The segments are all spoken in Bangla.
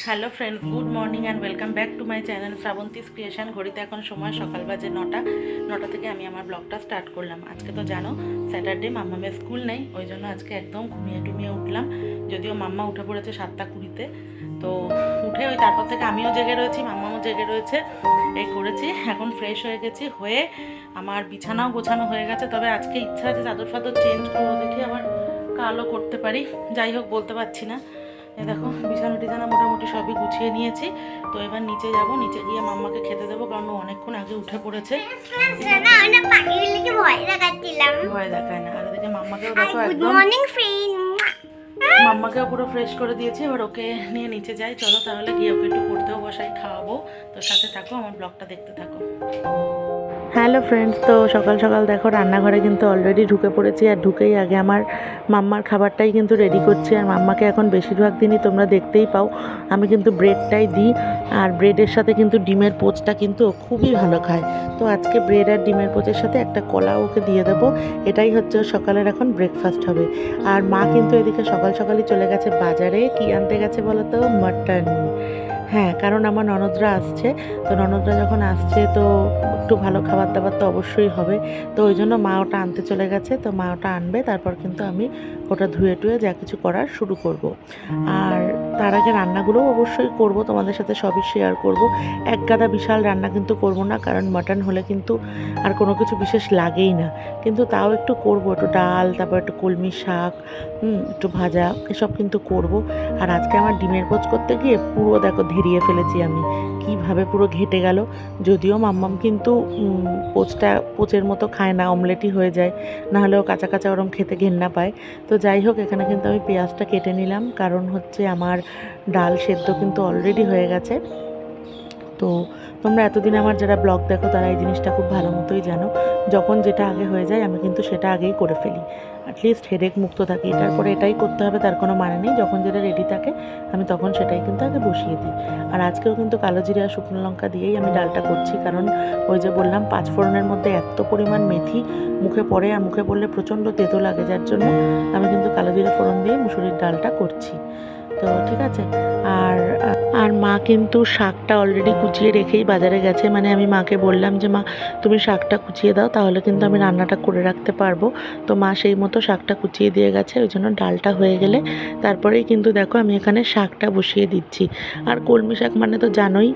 Hello friends good morning and welcome back to my channel Shrabanti's creation ঘড়িতে এখন সময় সকাল বাজে নটা। নটা থেকে আমি আমার ব্লগটা স্টার্ট করলাম। আজকে তো জানো স্যাটারডে মাম্মামের স্কুল নেই, ওই জন্য আজকে একদম ঘুমিয়ে টুমিয়ে উঠলাম। যদিও মাম্মা উঠে পড়েছে সাতটা কুড়িতে। তো উঠে ওই তারপর থেকে আমিও জেগে রয়েছি, মাম্মাও জেগে রয়েছে। এই করেছি, এখন ফ্রেশ হয়ে গেছি, হয়ে আমার বিছানাও গোছানো হয়ে গেছে। তবে আজকে ইচ্ছা আছে চাদর ফাদর চেঞ্জ করব দেখি আবার কালো করতে পারি। যাই হোক, বলতে পারছি না। দেখো বিছানা টিছানা মোটামুটি সবই গুছিয়ে নিয়েছি। তো এবার নিচে যাব নিচে গিয়ে মাম্মাকে খেতে দেবো কারণ ও অনেকক্ষণ আগে উঠে পড়েছে। ভয় দেখায় না। আর এদিকে মাম্মাকেও দেখো একদম মাম্মাকেও পুরো ফ্রেশ করে দিয়েছি। এবার ওকে নিয়ে নিচে যাই। চলো তাহলে গিয়ে ওকে একটু পড়তেও বসাই খাওয়াবো। তো সাথে থাকো আমার ব্লগটা দেখতে থাকো। হ্যালো ফ্রেন্ডস তো সকাল সকাল দেখো রান্নাঘরে কিন্তু অলরেডি ঢুকে পড়েছি আর ঢুকেই আগে আমার মাম্মার খাবারটাই কিন্তু রেডি করছি আর মাম্মাকে এখন বেশিরভাগ দিনই তোমরা দেখতেই পাও। আমি কিন্তু ব্রেডটাই দিই আর ব্রেডের সাথে কিন্তু ডিমের পোচটা কিন্তু খুবই ভালো খায়। তো আজকে ব্রেড আর ডিমের পোচের সাথে একটা কলা ওকে দিয়ে দেবো। এটাই হচ্ছে সকালের এখন ব্রেকফাস্ট হবে। আর মা কিন্তু এদিকে সকাল সকালই চলে গেছে বাজারে। কি আনতে গেছে বলো তো? মাটন হ্যাঁ কারণ আমার ননদরা আসছে। তো ননদরা যখন আসছে, তো একটু ভালো খাবার দাবার তো অবশ্যই হবে। তো ওই জন্য মা ওটা আনতে চলে গেছে। তো মা ওটা আনবে, তারপর কিন্তু আমি ওটা ধুয়ে টুয়ে যা কিছু করার শুরু করব। আর তার আগে রান্নাগুলোও অবশ্যই করব, তোমাদের সাথে সবই শেয়ার করব। এক গাদা বিশাল রান্না কিন্তু করব না, কারণ মাটন হলে কিন্তু আর কোনো কিছু বিশেষ লাগেই না। কিন্তু তাও একটু করব, একটু ডাল, তারপর একটু কলমি শাক একটু ভাজা, এসব কিন্তু করব। আর আজকে আমার ডিমের পোচ করতে গিয়ে পুরো দেখো ধেরিয়ে ফেলেছি আমি। কীভাবে পুরো ঘেটে গেল? যদিও মাম্মাম কিন্তু পোচটা, পোচের মতো খায় না, অমলেটই হয়ে যায়। না হলেও কাঁচা কাঁচা ওরম খেতে ঘেন্না পায়। তো যাই হোক, এখানে কিন্তু আমি পেঁয়াজটা কেটে নিলাম। কারণ হচ্ছে আমার ডাল সেদ্ধ কিন্তু অলরেডি হয়ে গেছে। তো তোমরা এতদিন আমার যারা ব্লগ দেখো, তারা এই জিনিসটা খুব ভালো মতোই জানো। যখন যেটা আগে হয়ে যায়, আমি কিন্তু সেটা আগেই করে ফেলি। অ্যাটলিস্ট হেডেক মুক্ত থাকি। এটার পরে এটাই করতে হবে, তার কোনো মানে নেই। যখন যেটা রেডি থাকে, আমি তখন সেটাই কিন্তু আগে বসিয়ে দিই। আর আজকেও কিন্তু কালো জিরে, শুকনো লঙ্কা দিয়েই আমি ডালটা করছি। কারণ ওই যে বললাম, পাঁচ ফোড়নের মধ্যে এত পরিমাণ মেথি মুখে পড়ে আর মুখে পড়লে প্রচণ্ড তেতো লাগে। যার জন্য আমি কিন্তু কালো জিরে ফোড়ন দিয়ে মুসুরির ডালটা করছি। তো ঠিক আছে। আর আর মা কিন্তু শাকটা অলরেডি কুচিয়ে রেখেই বাজারে গেছে। মানে আমি মাকে বললাম যে, মা, তুমি শাকটা কুচিয়ে দাও, তাহলে কিন্তু আমি রান্নাটা করে রাখতে পারব। তো মা সেই মতো শাকটা কুচিয়ে দিয়ে গেছে। ওই জন্য ডালটা হয়ে গেলে তারপরেই কিন্তু দেখো আমি এখানে শাকটা বসিয়ে দিচ্ছি। আর কলমি শাক মানে তো জানোই,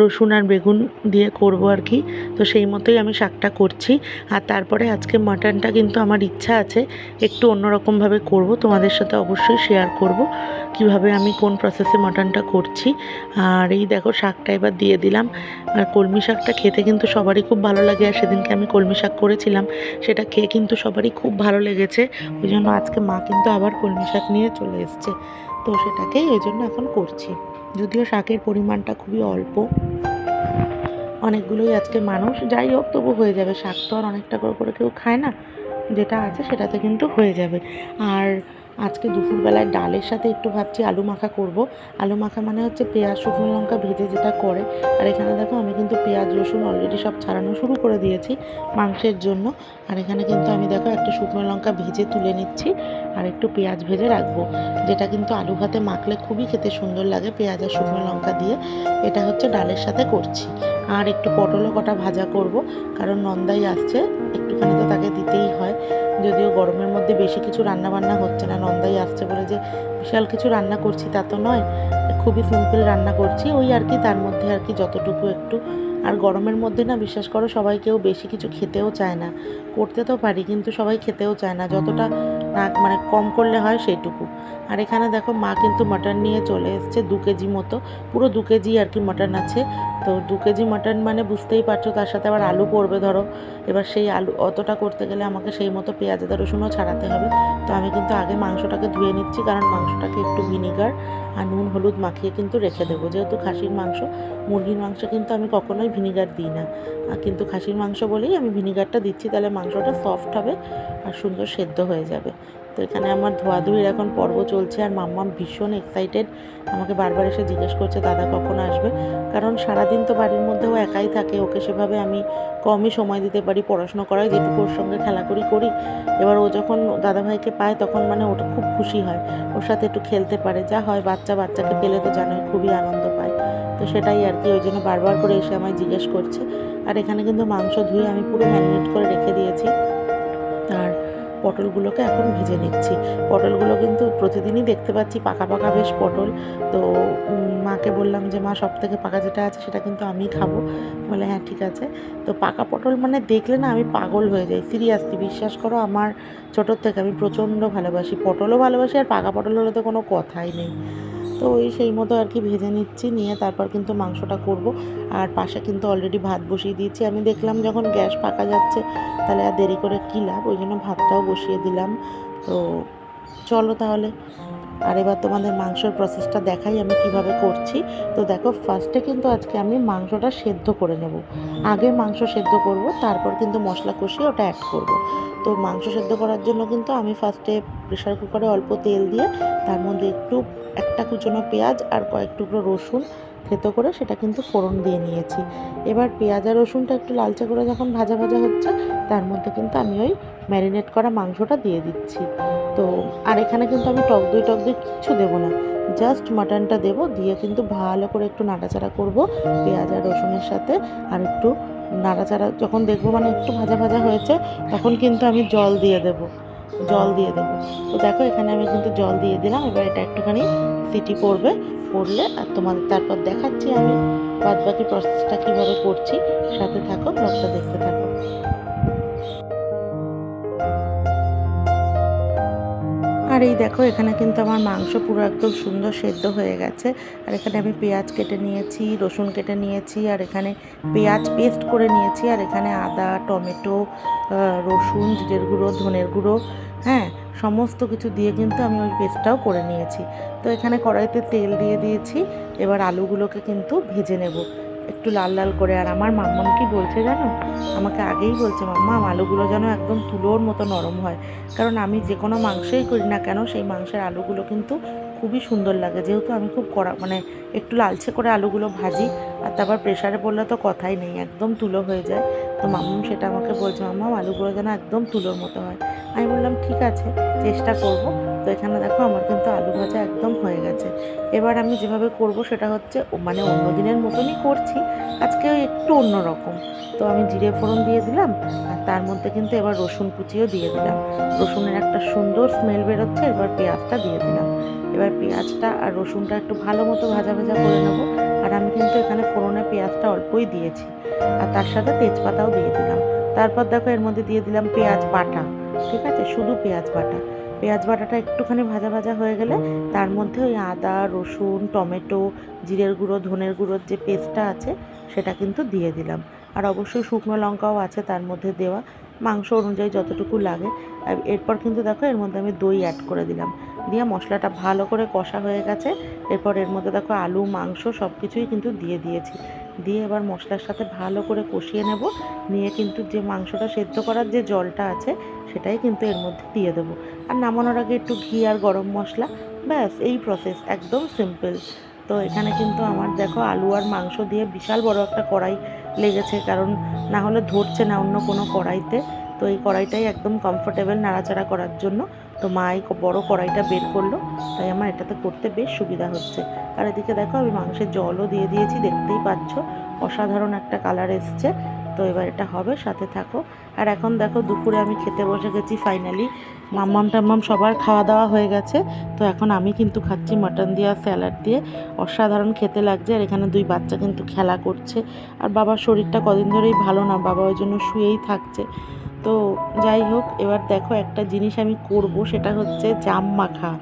রসুন আর বেগুন দিয়ে করব আর কি। তো সেই মতোই আমি শাকটা করছি। আর তারপরে আজকে মাটনটা কিন্তু আমার ইচ্ছা আছে, একটু অন্যরকমভাবে করব। তোমাদের সাথে অবশ্যই শেয়ার করব, কীভাবে আমি কোন প্রসেসে মাটনটা করছি। আর এই দেখো, শাকটা এবার দিয়ে দিলাম। আর কলমি শাকটা খেতে কিন্তু সবারই খুব ভালো লাগে, আর সেদিনকে আমি কলমি শাক করেছিলাম। সেটা খেয়ে কিন্তু সবারই খুব ভালো লেগেছে। ওই জন্য আজকে মা কিন্তু আবার কলমি শাক নিয়ে চলে এসছে। তো সেটাকেই ওই জন্য এখন করছি। যদিও শাকের পরিমাণটা খুবই অল্প। অনেকগুলোই আজকে মানুষ। যাই হোক, তবু হয়ে যাবে। শাক তো আর অনেকটা করে করে কেউ খায় না। যেটা আছে সেটাতে কিন্তু হয়ে যাবে। আর আজকে দুপুরবেলায় ডালের সাথে একটু ভাবছি আলু মাখা করব। আলু মাখা মানে হচ্ছে পেঁয়াজ, শুকনো লঙ্কা ভেজে যেটা করে। আর এখানে দেখো আমি কিন্তু পেঁয়াজ, রসুন অলরেডি সব ছাড়ানো শুরু করে দিয়েছি মাংসের জন্য। আর এখানে কিন্তু আমি দেখো একটা শুকনো লঙ্কা ভেজে তুলে নিচ্ছি আর একটু পেঁয়াজ ভেজে রাখব। যেটা কিন্তু আলু ভাতে মাখলে খুবই খেতে সুন্দর লাগে পেঁয়াজ আর শুকনো লঙ্কা দিয়ে। এটা হচ্ছে ডালের সাথে করছি। আর একটু পটলও কটা ভাজা করব, কারণ নন্দাই আসছে, একটুখানি তো তাকে দিতেই হয়। যদিও গরমের মধ্যে বেশি কিছু রান্না বান্না হচ্ছে না, নন্দাই আসছে বলে যে বিশাল কিছু রান্না করছি তা তো নয়, খুবই সিম্পল রান্না করছি, ওই আর কি, তার মধ্যে আর কি যতটুকু একটু। আর গরমের মধ্যে না, বিশ্বাস করো, সবাই কেউ বেশি কিছু খেতেও চায় না। করতে তো পারি, কিন্তু সবাই খেতেও চায় না, যতটা না মানে কম করলে হয় সেইটুকু। আর এখানে দেখো মা কিন্তু মাটন নিয়ে চলে এসছে দু কেজি মতো। পুরো দু কেজি আর কি মাটন আছে। তো দু কেজি মাটন মানে বুঝতেই পারছ তার সাথে আবার আলু পড়বে ধরো। এবার সেই আলু অতটা করতে গেলে আমাকে সেই মতো পেঁয়াজ, আদা, রসুনও ছাড়াতে হবে। তো আমি কিন্তু আগে মাংসটাকে ধুয়ে নিচ্ছি কারণ মাংসটাকে একটু ভিনিগার আর নুন, হলুদ মাখিয়ে কিন্তু রেখে দেবো। যেহেতু খাসির মাংস, মুরগির মাংস কিন্তু আমি কখনোই ভিনিগার দিই না। কিন্তু খাসির মাংস বলেই আমি ভিনিগারটা দিচ্ছি, তাহলে মাংসটা সফট হবে আর সুন্দর সেদ্ধ হয়ে যাবে। তো এখানে আমার ধোয়াধুয়ির এখন পর্ব চলছে আর মাম্মাম ভীষণ এক্সাইটেড আমাকে বারবার এসে জিজ্ঞেস করছে, দাদা কখন আসবে? কারণ সারাদিন তো বাড়ির মধ্যে ও একাই থাকে, ওকে সেভাবে আমি কমই সময় দিতে পারি পড়াশোনা করাই যেটুকু ওর সঙ্গে খেলা করি। করি এবার ও যখন দাদাভাইকে পায়, তখন মানে ওটা খুব খুশি হয়, ওর সাথে একটু খেলতে পারে। যা হয় বাচ্চা বাচ্চাকে পেলে তো জানোই, খুবই আনন্দ পায়। তো সেটাই আর কি, ওই জন্য বারবার করে এসে আমায় জিজ্ঞেস করছে। আর এখানে কিন্তু মাংস ধুয়ে আমি পুরো ম্যারিনেট করে রেখে দিয়েছি। আর পটলগুলোকে এখন ভেজে নিচ্ছি। পটলগুলো কিন্তু প্রতিদিনই দেখতে পাচ্ছি পাকা পাকা বেশ পটল। তো মাকে বললাম যে, মা সব থেকে পাকা যেটা আছে সেটা কিন্তু আমি খাব। বলে হ্যাঁ ঠিক আছে। তো পাকা পটল মানে দেখলে না আমি পাগল হয়ে যাই। সিরিয়াসলি বিশ্বাস করো, আমার ছোটোর থেকে আমি প্রচণ্ড ভালোবাসি। পটলও ভালোবাসি আর পাকা পটল হলে তো কোনো কথাই নেই। তো ওই সেই মতো আর কি ভেজে নিচ্ছি, নিয়ে তারপর কিন্তু মাংসটা করব। আর পাশে কিন্তু অলরেডি ভাত বসিয়ে দিয়েছি। আমি দেখলাম যখন গ্যাস পাকা যাচ্ছে, তাহলে আর দেরি করে কী লাভ? ওই জন্য ভাতটাও বসিয়ে দিলাম। তো চলো তাহলে। আর এবার তোমাদের মাংসের প্রসেসটা দেখাই আমি কীভাবে করছি। তো দেখো ফার্স্টে কিন্তু আজকে আমি মাংসটা সেদ্ধ করে নেব। আগে মাংস সেদ্ধ করব, তারপর কিন্তু মশলা কষিয়ে ওটা অ্যাড করব। তো মাংস সেদ্ধ করার জন্য কিন্তু আমি ফার্স্টে প্রেশার কুকারে অল্প তেল দিয়ে তার মধ্যে একটু, একটা কুচনো পেঁয়াজ আর কয়েক টুকরো রসুন থেতো করে সেটা কিন্তু ফোড়ন দিয়ে নিয়েছি। এবার পেঁয়াজ আর রসুনটা একটু লালচে করে যখন ভাজা ভাজা হচ্ছে, তার মধ্যে কিন্তু আমি ওই ম্যারিনেট করা মাংসটা দিয়ে দিচ্ছি। তো, আর এখানে কিন্তু আমি টক দই টক দই কিচ্ছু দেবো না। জাস্ট মাটনটা দেবো, দিয়ে কিন্তু ভালো করে একটু নাড়াচাড়া করব পেঁয়াজ আর রসুনের সাথে। আর একটু নাড়াচাড়া, যখন দেখব মানে একটু ভাজা ভাজা হয়েছে, তখন কিন্তু আমি জল দিয়ে দেব। জল দিয়ে দেবো। তো দেখো, এখানে আমি কিন্তু জল দিয়ে দিলাম। এবার এটা একটুখানি সিটি পড়বে, পড়লে আর তোমাদের তারপর দেখাচ্ছি আমি। বাদ বাকি প্রসেসটা কীভাবে করছি। সাথে থাকো ব্লগটা দেখতে থাকো। আর এই দেখো, এখানে কিন্তু আমার মাংস পুরো একদম সুন্দর সেদ্ধ হয়ে গেছে। আর এখানে আমি পেঁয়াজ কেটে নিয়েছি, রসুন কেটে নিয়েছি, আর এখানে পেঁয়াজ পেস্ট করে নিয়েছি, আর এখানে আদা, টমেটো রসুন, জিরের গুঁড়ো, ধনের গুঁড়ো হ্যাঁ সমস্ত কিছু দিয়ে কিন্তু আমি ওই পেস্টটাও করে নিয়েছি। তো এখানে কড়াইতে তেল দিয়ে দিয়েছি, এবার আলুগুলোকে কিন্তু ভেজে নেব। একটু লাল লাল করে। আর আমার মাম্মাম কি বলছে জানো? আমাকে আগেই বলছে, মাম্মা, আলুগুলো যেন একদম তুলোর মতো নরম হয়। কারণ আমি যে কোনো মাংসই করি না কেন, সেই মাংসের আলুগুলো কিন্তু খুবই সুন্দর লাগে। যেহেতু আমি খুব কড়া মানে একটু লালচে করে আলুগুলো ভাজি, আর তারপর প্রেশারে পড়লে তো কথাই নেই, একদম তুলো হয়ে যায়। তো মাম্মাম সেটা আমাকে বলছে মাম্মাম আলুগুলো যেন একদম তুলোর মতো হয়। আমি বললাম, ঠিক আছে, চেষ্টা করব। তো এখানে দেখো আমার কিন্তু আলু ভাজা একদম হয়ে গেছে। এবার আমি যেভাবে করব সেটা হচ্ছে মানে অন্য দিনের মতনই করছি, আজকে একটু অন্যরকম তো আমি জিরে ফোড়ন দিয়ে দিলাম, আর তার মধ্যে কিন্তু এবার রসুন কুচিও দিয়ে দিলাম। রসুনের একটা সুন্দর স্মেল বেরোচ্ছে, এবার পেঁয়াজটা দিয়ে দিলাম। এবার পেঁয়াজটা আর রসুনটা একটু ভালো মতো ভাজা ভাজা করে নেব, আর আমি কিন্তু এখানে ফোড়নে পেঁয়াজটা অল্পই দিয়েছি। আর তার সাথে তেজপাতাও দিয়ে দিলাম। তারপর দেখো এর মধ্যে দিয়ে দিলাম পেঁয়াজ বাটা, ঠিক আছে? শুধু পেঁয়াজ বাটা। পেঁয়াজ বাটাটা একটুখানি ভাজা ভাজা হয়ে গেলে তার মধ্যে ওই আদা, রসুন, টমেটো, জিরের গুঁড়ো, ধনের গুঁড়োর যে পেস্টটা আছে সেটা কিন্তু দিয়ে দিলাম। আর অবশ্যই শুকনো লঙ্কাও আছে তার মধ্যে দেওয়া। মাংস অনুযায়ী যতটুকু লাগে। এরপর কিন্তু দেখো এর মধ্যে আমি দই অ্যাড করে দিলাম। দিয়ে মশলাটা ভালো করে কষা হয়ে গেছে। এরপর এর মধ্যে দেখো আলু, মাংস সব কিছুই কিন্তু দিয়ে দিয়েছি। দিয়ে এবার মশলার সাথে ভালো করে কষিয়ে নেব। নিয়ে কিন্তু যে মাংসটা সেদ্ধ করার যে জলটা আছে, সেটাই কিন্তু এর মধ্যে দিয়ে দেবো। আর নামানোর আগে একটু ঘি আর গরম মশলা, ব্যাস, এই প্রসেস একদম সিম্পল তো এখানে কিন্তু আমার দেখো আলু আর মাংস দিয়ে বিশাল বড় একটা কড়াই লেগেছে, কারণ না হলে ধরছে না অন্য কোনো কড়াইতে। তো এই কড়াইটাই একদম কমফোর্টেবল নাড়াচাড়া করার জন্য। তো মা এই বড় কড়াইটা বের করল, তাই আমার এটাতে করতে বেশ সুবিধা হচ্ছে। আর এদিকে দেখো আমি মাংসের জলও দিয়ে দিয়েছি, দেখতেই পাচ্ছ, অসাধারণ একটা কালার এসছে। তো এবার এটা হবে, সাথে থাকো। আর এখন দেখো দুপুরে আমি খেতে বসে গেছি ফাইনালি মাম্মাম টাম্মাম সবার খাওয়া দাওয়া হয়ে গেছে, তো এখন আমি কিন্তু খাচ্ছি মাটন দিয়ে আর স্যালাড দিয়ে। অসাধারণ খেতে লাগছে, আর এখানে দুই বাচ্চা কিন্তু খেলা করছে। আর বাবার শরীরটা কদিন ধরেই ভালো না, বাবা ওই জন্য শুয়েই থাকছে। তো যাই হোক, এবার দেখো একটা জিনিস আমি করব, সেটা হচ্ছে জাম মাখা।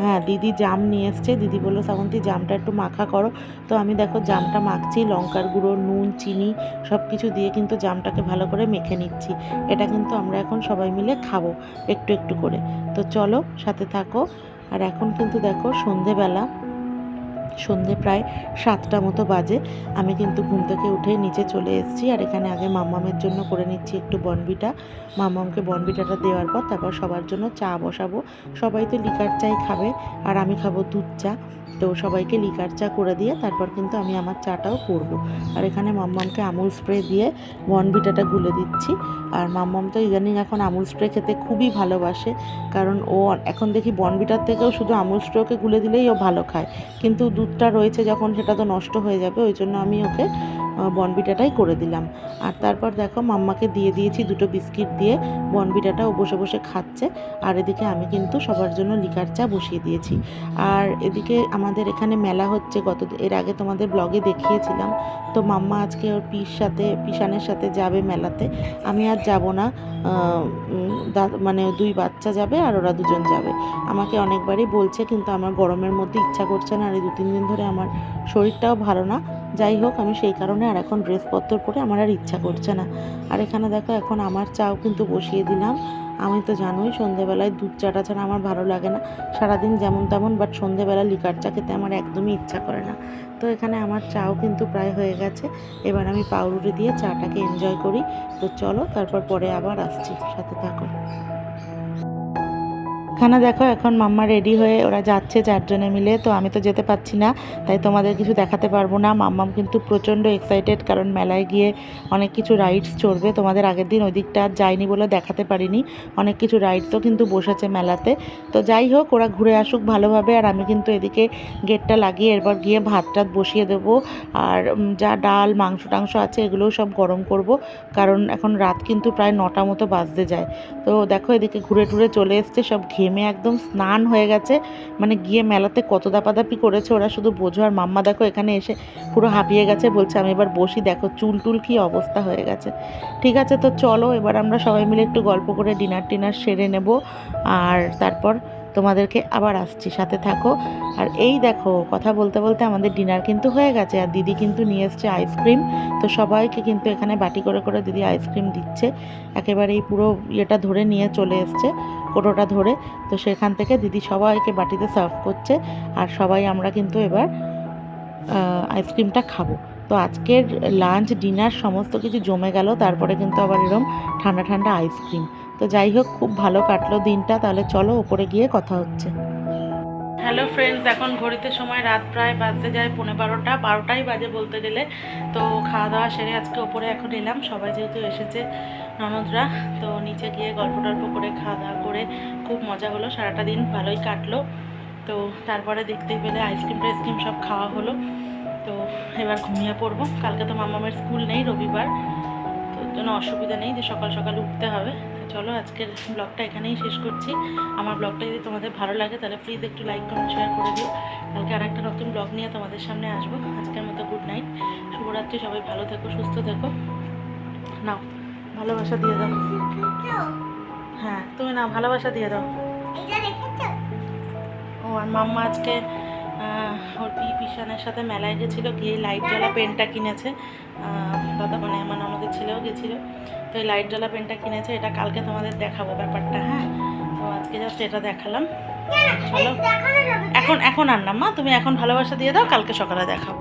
হ্যাঁ দিদি জাম নিয়ে এসছে। দিদি বলল, শ্রাবন্তী, জামটা একটু মাখা করো। তো আমি দেখো জামটা মাখছি, লঙ্কার গুঁড়ো, নুন, চিনি সব কিছু দিয়ে কিন্তু জামটাকে ভালো করে মেখে নিচ্ছি। এটা কিন্তু আমরা এখন সবাই মিলে খাব একটু একটু করে। তো চলো, সাথে থাকো। আর এখন কিন্তু দেখো সন্ধেবেলা। সন্ধে প্রায় সাতটা মতো বাজে। আমি কিন্তু ঘুম থেকে উঠে নিচে চলে এসেছি আর এখানে আগে মাম্মামের জন্য করে নিচ্ছি একটু বনবিটা মাম্মামকে বনবিটাটা দেওয়ার পর তারপর সবার জন্য চা বসাবো। সবাই তো লিকার চাই খাবে আর আমি খাব দুধ চা। তো সবাইকে লিকার চা করে দিয়ে তারপর কিন্তু আমি আমার চাটাও করব। আর এখানে মাম্মামকে আমুল স্প্রে দিয়ে বনবিটাটা গুলে দিচ্ছি। আর মাম্মাম তো ইদানিং এখন আমুল স্প্রে খেতে খুবই ভালোবাসে। কারণ ও এখন দেখি বনবিটার থেকেও শুধু আমুল স্প্রেকে গুলে দিলেই ও ভালো খায়। কিন্তু দুধটা রয়েছে যখন সেটা তো নষ্ট হয়ে যাবে, ওই জন্য আমি ওকে বনবিটাটাই করে দিলাম। আর তারপর দেখো মাম্মাকে দিয়ে দিয়েছি দুটো বিস্কিট দিয়ে, বনবিটাটা ও বসে বসে খাচ্ছে। আর এদিকে আমি কিন্তু সবার জন্য লিকার চা বসিয়ে দিয়েছি। আর এদিকে আমাদের এখানে মেলা হচ্ছে গত, এর আগে তোমাদের ব্লগে দেখিয়েছিলাম। তো মাম্মা আজকে ওর পিস সাথে পিসানের সাথে যাবে মেলাতে। আমি আর যাব না মানে দুই বাচ্চা যাবে আর ওরা দুজন যাবে। আমাকে অনেকবারই বলছে কিন্তু আমার গরমের মধ্যে ইচ্ছা করছে না, আর এই দু তিন দিন ধরে আমার শরীরটাও ভালো না। যাই হোক, আমি সেই কারণে আর এখন ড্রেসপত্র পরে আমার আর ইচ্ছা করছে না। আর এখানে দেখো, এখন আমার চাও কিন্তু বসিয়ে দিলাম। আমি তো জানোই সন্ধেবেলায় দুধ চাটা ছাড়া আমার ভালো লাগে না। সারাদিন যেমন তেমন বাট সন্ধেবেলা লিকার চা খেতে আমার একদমই ইচ্ছা করে না। তো এখানে আমার চাও কিন্তু প্রায় হয়ে গেছে। এবার আমি পাউরুটি দিয়ে চাটাকে এনজয় করি। তো চলো, তারপর পরে আবার আসছি। সাথে থাকো। এখানে দেখো, এখন মাম্মা রেডি হয়ে ওরা যাচ্ছে চারজনে মিলে, তো আমি তো যেতে পারছি না, তাই তোমাদের কিছু দেখাতে পারব না। মাম্মাম কিন্তু প্রচণ্ড এক্সাইটেড কারণ মেলায় গিয়ে অনেক কিছু রাইডস চড়বে। তোমাদের আগের দিন ওই দিকটা আর যাইনি বলে দেখাতে পারিনি। অনেক কিছু রাইডসও কিন্তু বসেছে মেলাতে। তো যাই হোক, ওরা ঘুরে আসুক ভালোভাবে, আর আমি কিন্তু এদিকে গেটটা লাগিয়ে এরপর গিয়ে ভাত টাত বসিয়ে দেবো। আর যা ডাল, মাংস টাংস আছে, এগুলোও সব গরম করব, কারণ এখন রাত কিন্তু প্রায় নটা মতো বাজতে যায়। তো দেখো এদিকে ঘুরে টুরে চলে এসছে, সব ঘেমে একদম স্নান হয়ে গেছে। মানে গিয়ে মেলাতে কত দাপাদাপি করেছে ওরা শুধু বোঝো। আর মাম্মা দেখো এখানে এসে পুরো হাঁপিয়ে গেছে, বলছে, আমি এবার বসি, দেখো চুল টুল কী অবস্থা হয়ে গেছে। ঠিক আছে, তো চলো, এবার আমরা সবাই মিলে একটু গল্প করে ডিনার টিনার সেরে নেব। আর তারপর তোমাদেরকে আবার আসছি, সাথে থাকো। আর এই দেখো, কথা বলতে বলতে আমাদের ডিনার কিন্তু হয়ে গেছে। আর দিদি কিন্তু নিয়ে এসছে আইসক্রিম তো সবাইকে কিন্তু এখানে বাটি করে করে দিদি আইসক্রিম দিচ্ছে। একেবারে এই পুরো ইয়েটা ধরে নিয়ে চলে এসছে, কোটোটা ধরে। তো সেখান থেকে দিদি সবাইকে বাটিতে সার্ভ করছে। আর সবাই আমরা কিন্তু এবার আইসক্রিমটা খাব। তো আজকের লাঞ্চ ডিনার সমস্ত কিছু জমে গেল, তারপরে কিন্তু আবার এরম ঠান্ডা ঠান্ডা আইসক্রিম তো যাই হোক, খুব ভালো কাটলো দিনটা, তাহলে চলো ওপরে গিয়ে কথা হচ্ছে। হ্যালো ফ্রেন্ডস এখন ঘড়িতে সময় রাত প্রায় বাজতে যায় পনেরো বারোটা, বারোটাই বাজে বলতে গেলে। তো খাওয়া দাওয়া সেরে আজকে ওপরে এখন এলাম, সবাই যেহেতু এসেছে ননদরা, তো নিচে গিয়ে গল্প টল্প করে, খাওয়া দাওয়া করে খুব মজা হলো, সারাটা দিন ভালোই কাটলো। তো তারপরে দেখতে পেলে আইসক্রিম টাইসক্রিম সব খাওয়া হলো। তো এবার ঘুমিয়ে পড়ব। কালকে তো মামামের স্কুল নেই রবিবার তো জন্য অসুবিধা নেই যে সকাল সকাল উঠতে হবে। চলো আজকের ব্লগটা এখানেই শেষ করছি। আমার ব্লগটা যদি তোমাদের ভালো লাগে তাহলে প্লিজ একটু লাইক কমেন্ট শেয়ার করে দিও। কালকে আর একটা নতুন ব্লগ নিয়ে তোমাদের সামনে আসব। আজকের মতো গুড নাইট শুভরাত্রি সবাই ভালো থেকো সুস্থ থেকো। নাও ভালোবাসা দিয়ে দাও। হ্যাঁ তুমি না ভালোবাসা দিয়ে দাও। ও আর মাম্মা আজকে ওর পি পিসানের সাথে মেলায় গেছিল গিয়ে লাইট জ্বালা পেনটা কিনেছে। দাদা মানে আমার আমাদের ছেলেও গেছিল। তো এই লাইট জ্বালা পেনটা কিনেছে এটা কালকে তোমাদের দেখাবো ব্যাপারটা। হ্যাঁ। তো আজকে জাস্ট এটা দেখালাম। চলো। এখন এখন আর না মা তুমি এখন ভালোবাসা দিয়ে দাও কালকে সকালে দেখাবো।